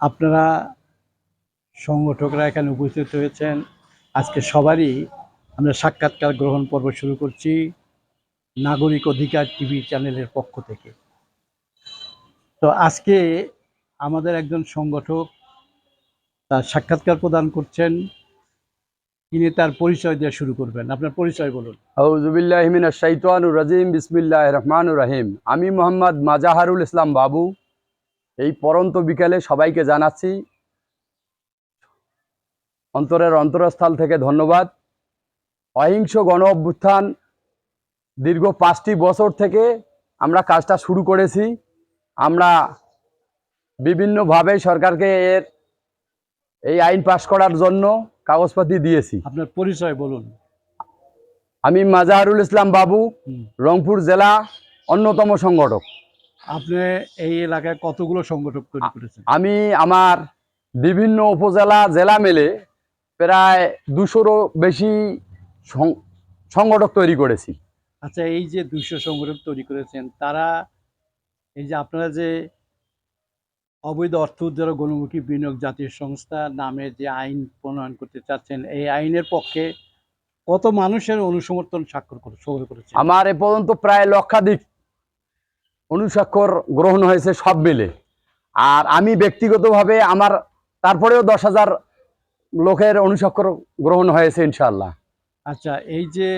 আপনারা সংগঠকরা এখানে উপস্থিত হয়েছেন। আজকে সবারই আমরা সাক্ষাৎকার গ্রহণ পর্ব শুরু করছি নাগরিক অধিকার টিভি চ্যানেলের পক্ষ থেকে। তো আজকে আমাদের একজন সংগঠক তার সাক্ষাৎকার প্রদান করছেন। তিনি তার পরিচয় দিয়ে শুরু করবেন। আপনার পরিচয় বলুন। আউজুবিল্লাহমিন শাইতানুর রাজিম বিসমিল্লাহ রহমানুর রাহিম। আমি মোহাম্মদ মাজাহারুল ইসলাম বাবু। এই পরন্ত বিকেলে সবাইকে জানাচ্ছি অন্তরের অন্তরস্থল থেকে ধন্যবাদ। অহিংস গণ অভ্যুত্থান দীর্ঘ পাঁচটি বছর থেকে আমরা কাজটা শুরু করেছি। আমরা বিভিন্নভাবে সরকারকে এর এই আইন পাশ করার জন্য কাগজপাতি দিয়েছি। আপনার পরিচয় বলুন। আমি মাজাহারুল ইসলাম বাবু রংপুর জেলা অন্যতম সংগঠক। আপনি এই এলাকায় কতগুলো সংগঠক তৈরি করেছেন? আমি আমার বিভিন্ন উপজেলা জেলা মেলে প্রায় দুশোরও বেশি সংগঠক তৈরি করেছি। আচ্ছা এই যে দুইশো সংগঠক তৈরি করেছেন তারা এই যে আপনারা যে অবৈধ অর্থ উদ্ধার গণমুখী বিনিয়োগ জাতীয় সংস্থা নামে যে আইন প্রণয়ন করতে চাচ্ছেন এই আইনের পক্ষে কত মানুষের অনুসমর্থন স্বাক্ষর করে করেছে আমার এ পর্যন্ত প্রায় লক্ষাধিক অনুস্বাক্ষর গ্রহণ হয়েছে সব মিলে। আর আমি ব্যক্তিগতভাবে আমার তারপরেও দশ হাজার লোকের অনুস্বাক্ষর গ্রহণ হয়েছে ইনশাল্লাহ আচ্ছা এই যে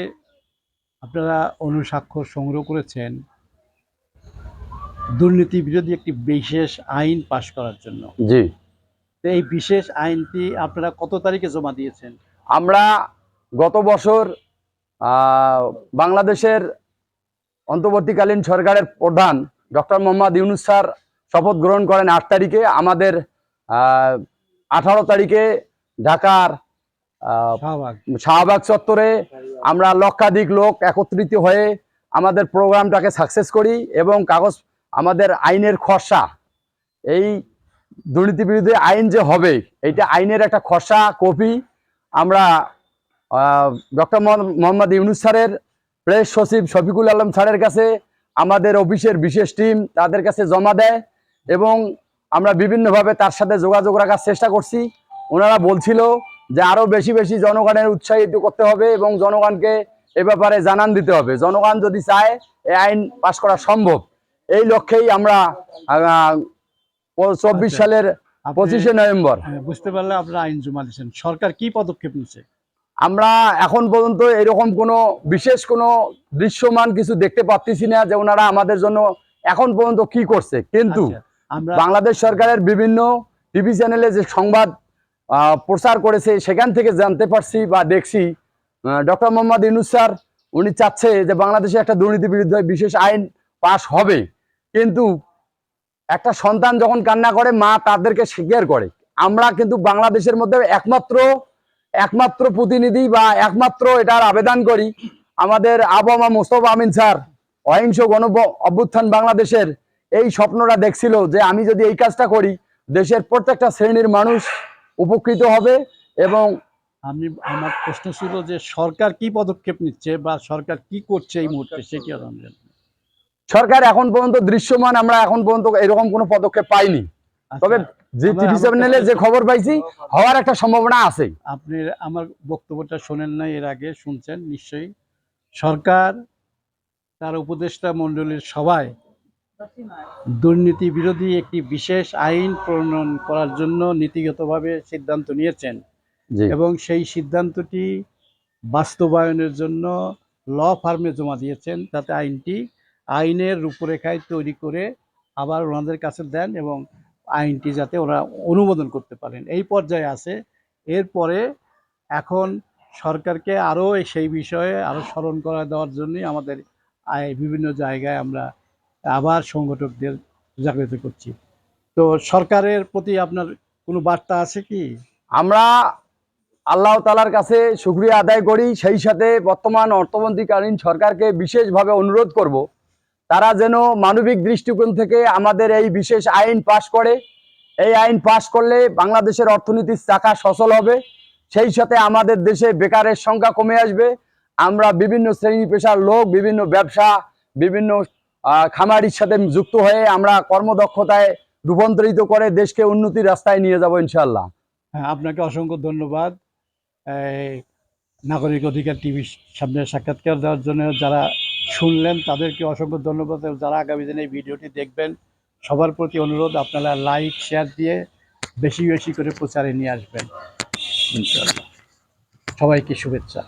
আপনারা অনুস্বাক্ষর সংগ্রহ করেছেন দুর্নীতি বিরোধী একটি বিশেষ আইন পাশ করার জন্য। জি। এই বিশেষ আইনটি আপনারা কত তারিখে জমা দিয়েছেন? আমরা গত বছর বাংলাদেশের অন্তর্বর্তীকালীন সরকারের প্রধান ডক্টর মোহাম্মদ ইউনুস স্যার শপথ গ্রহণ করেন আট তারিখে। আমাদের আঠারো তারিখে ঢাকার শাহবাগ। চত্বরে আমরা লক্ষাধিক লোক একত্রিত হয়ে আমাদের প্রোগ্রামটাকে সাকসেস করি এবং কাগজ আমাদের আইনের খসড়া। এই দুর্নীতি বিরোধী আইন যে হবে এইটা আইনের একটা খসড়া কপি। আমরা ডক্টর মোহাম্মদ ইউনুস স্যারের প্রেস সচিব শফিকুল আলম স্যারের কাছে আমাদের অফিসের বিশেষ টিম তাদের কাছে জমা দেয় এবং আমরা বিভিন্নভাবে তার সাথে যোগাযোগ রাখার চেষ্টা করছি। ওনারা বলছিল যে আরও বেশি বেশি জনগণের উৎসাহিত করতে হবে এবং জনগণকে এ ব্যাপারে জানান দিতে হবে। জনগণ যদি চায় এই আইন পাশ করা সম্ভব। এই লক্ষ্যেই আমরা চব্বিশ আচ্ছা। সালের পঁচিশে নভেম্বর। হ্যাঁ, বুঝতে পারলে আপনারা আইন জমা দিয়েছেন। সরকার কি পদক্ষেপ নিচ্ছে আমরা এখন পর্যন্ত এরকম কোনো বিশেষ কোনো দৃশ্যমান কিছু দেখতে পাচ্ছি না যে ওনারা আমাদের জন্য এখন পর্যন্ত কি করছে। কিন্তু আচ্ছা, বাংলাদেশ সরকারের বিভিন্ন টিভি চ্যানেলে যে সংবাদ প্রচার করেছে সেখান থেকে জানতে পারছি বা দেখছি ডক্টর মোহাম্মদ ইউনুস স্যার উনি চাচ্ছে যে বাংলাদেশে একটা দুর্নীতি বিরুদ্ধে বিশেষ আইন পাশ হবে। কিন্তু একটা সন্তান যখন কান্না করে মা তাদেরকে স্বীকার করে। আমরা কিন্তু বাংলাদেশের মধ্যে একমাত্র একমাত্র প্রতিনিধি বা একমাত্র এটার আবেদন করি আমাদের আবহাওয়া মোস্তফা আমিন স্যার অহিংস গণ অভ্যুত্থান বাংলাদেশের এই স্বপ্নটা দেখছিল যে আমি যদি এই কাজটা করি দেশের প্রত্যেকটা শ্রেণির মানুষ উপকৃত হবে এবং আমি আমার প্রশ্ন ছিল যে সরকার কি পদক্ষেপ নিচ্ছে বা সরকার কি করছে এই মুহূর্তে সে কি সরকার এখন পর্যন্ত দৃশ্যমান আমরা এখন পর্যন্ত এরকম কোনো পদক্ষেপ পাইনি। তবে যে আমরা- টিভি আমরা- চ্যানেলে যে খবর পাইছি হওয়ার একটা সম্ভাবনা আছে। আপনি আমার বক্তব্যটা শোনেন নাই এর আগে শুনছেন নিশ্চয়ই। সরকার তার উপদেষ্টা মণ্ডলীর সভায় দুর্নীতি বিরোধী একটি বিশেষ আইন প্রণয়ন করার জন্য নীতিগতভাবে সিদ্ধান্ত নিয়েছেন। এবং সেই সিদ্ধান্তটি বাস্তবায়নের জন্য ল ফার্মে জমা দিয়েছেন তাতে আইনটি আইনের রূপরেখায় তৈরি করে আবার ওনাদের কাছে দেন এবং আইনটি যাতে ওরা অনুমোদন করতে পারেন। এই পর্যায়ে আছে। এরপরে এখন সরকারকে আরও সেই বিষয়ে আরও স্মরণ করা দেওয়ার জন্যই আমাদের বিভিন্ন জায়গায় আমরা আবার সংগঠকদের জাগ্রত করছি। তো সরকারের প্রতি আপনার কোনো বার্তা আছে কি? আমরা আল্লাহ তালার কাছে শুক্রিয়া আদায় করি। সেই সাথে বর্তমান অর্থমন্ত্রীকালীন সরকারকে বিশেষভাবে অনুরোধ করব তারা যেন মানবিক দৃষ্টিকোণ থেকে আমাদের এই বিশেষ আইন পাশ করে। এই আইন পাশ করলে বাংলাদেশের অর্থনীতির চাকা সচল হবে। সেই সাথে আমাদের দেশে বেকারের সংখ্যা কমে আসবে। আমরা বিভিন্ন শ্রেণি পেশার লোক, বিভিন্ন ব্যবসা, বিভিন্ন খামারির সাথে যুক্ত হয়ে আমরা কর্মদক্ষতায় রূপান্তরিত করে দেশকে উন্নতির রাস্তায় নিয়ে যাব ইনশাল্লাহ হ্যাঁ আপনাকে অসংখ্য ধন্যবাদ। নাগরিক অধিকার টিভির সামনে সাক্ষাৎকার দেওয়ার জন্য যারা শুনলেন, তাদেরকে অসংখ্য ধন্যবাদ। যারা আগামী দিনে এই ভিডিওটি দেখবেন, সবার প্রতি অনুরোধ, আপনারা লাইক, শেয়ার দিয়ে বেশি বেশি করে প্রচারে নিয়ে আসবেন। সবাইকে শুভেচ্ছা।